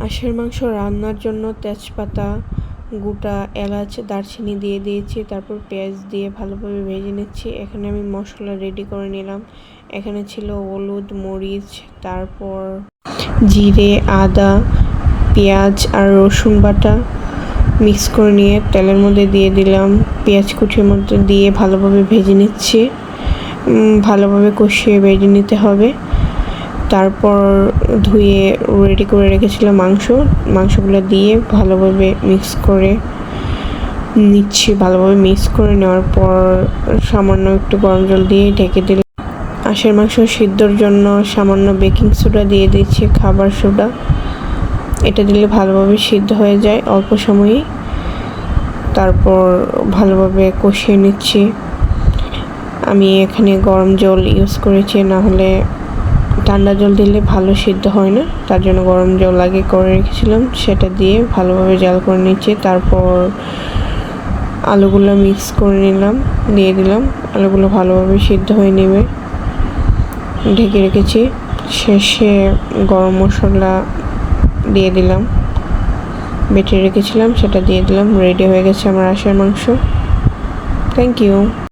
হাঁসের মাংস রান্নার জন্য তেজপাতা, গোটা, এলাচ, দারচিনি দিয়ে দিয়েছি, তারপর পেঁয়াজ দিয়ে ভালোভাবে ভেজে নিচ্ছি। এখানে আমি মশলা রেডি করে নিলাম। এখানে ছিল হলুদ, মরিচ, তারপর জিরে, আদা, পেঁয়াজ আর রসুন বাটা। মিক্স করে নিয়ে তেলের মধ্যে দিয়ে দিলাম পেঁয়াজ কুচির মধ্যে দিয়ে ভালোভাবে ভেজে নিচ্ছি। ভালোভাবে কষিয়ে ভেজে নিতে হবে। তারপর ধুয়ে রেডি করে রেখেছিলাম মাংস। মাংসগুলো দিয়ে ভালোভাবে মিক্স করে নিচ্ছি। ভালোভাবে মিক্স করে নেওয়ার পর সামান্য একটু গরম জল দিয়ে ঢেকে দিলাম। হাঁসের মাংস সিদ্ধর জন্য সামান্য বেকিং সোডা দিয়ে দিচ্ছি, খাবার সোডা এটা দিলে ভালোভাবে সিদ্ধ হয়ে যায় অল্প সময়েই। তারপর ভালোভাবে কষিয়ে নিচ্ছি। আমি এখানে গরম জল ইউজ করেছি না হলে ঠান্ডা জল দিলে ভালো সিদ্ধ হয় না, তার জন্য গরম জল আগে করে রেখেছিলাম, সেটা দিয়ে ভালোভাবে জাল করে নিচ্ছি, তারপর আলুগুলো মিক্স করে নিলাম, দিয়ে দিলাম, আলুগুলো ভালোভাবে সিদ্ধ হয়ে নেবে, ঢেকে রেখেছি, শেষে গরম মশলা দিয়ে দিলাম, বেটে রেখেছিলাম, সেটা দিয়ে দিলাম রেডি হয়ে গেছে আমার আশার মাংস থ্যাংক ইউ